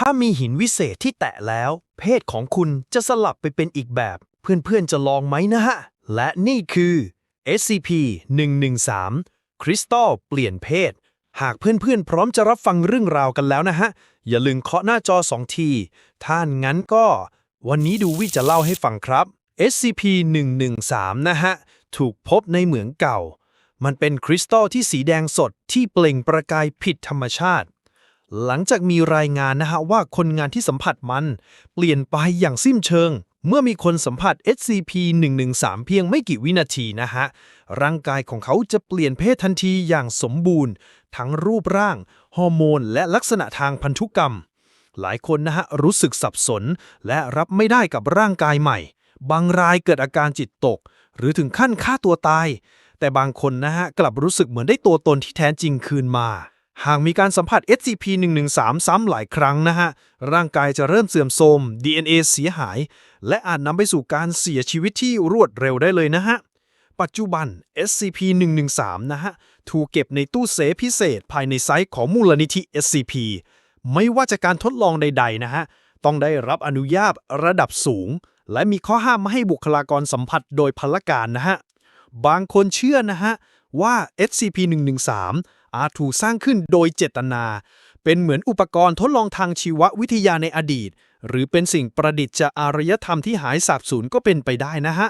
ถ้ามีหินวิเศษที่แตะแล้ว เพศของคุณจะสลับไปเป็นอีกแบบ เพื่อนๆจะลองไหมนะฮะ และนี่คือ SCP-113 คริสตัลเปลี่ยนเพศ หากเพื่อนๆ พร้อมจะรับฟังเรื่องราวกันแล้วนะฮะ อย่าลืมเคาะหน้าจอสองทีถ้างั้นก็ วันนี้ดูวิจะเล่าให้ฟังครับ SCP-113 นะฮะ ถูกพบในเหมืองเก่า มันเป็นคริสตัลที่สีแดงสดที่เปล่งประกายผิดธรรมชาติ หลังจากมีรายงานนะฮะว่าคนงานที่สัมผัสมัน เปลี่ยนไปอย่างสิ้นเชิง เมื่อมีคนสัมผัส SCP-113 เพียงไม่กี่วินาทีนะฮะ ร่างกายของเขาจะเปลี่ยนเพศทันทีอย่างสมบูรณ์ ทั้งรูปร่าง ฮอร์โมน และลักษณะทางพันธุกรรม หลายคนนะฮะรู้สึกสับสน และรับไม่ได้กับร่างกายใหม่ บางรายเกิดอาการจิตตก หรือถึงขั้นฆ่าตัวตาย แต่บางคนนะฮะกลับรู้สึกเหมือนได้ตัวตนที่แท้จริงคืนมา หากมีการสัมผัส SCP-113 ซ้ำหลายครั้งนะฮะ ร่างกายจะเริ่มเสื่อมโทรม DNA เสียหาย และอาจนำไปสู่การเสียชีวิตที่รวดเร็วได้เลยนะฮะ ปัจจุบัน SCP-113 นะฮะ ถูกเก็บในตู้เซฟพิเศษภายในไซต์ของมูลนิธิ SCP ไม่ว่าจะการทดลองใดๆนะฮะ ต้องได้รับอนุญาตระดับสูง และมีข้อห้ามไม่ให้บุคลากรสัมผัสโดยพลการนะฮะ บางคนเชื่อนะฮะ ว่า SCP-113 อาจถูกสร้างขึ้นโดยเจตนา เป็นเหมือนอุปกรณ์ทดลองทางชีววิทยาในอดีต หรือเป็นสิ่งประดิษฐ์จากอารยธรรมที่หายสาบสูญก็เป็นไปได้นะฮะ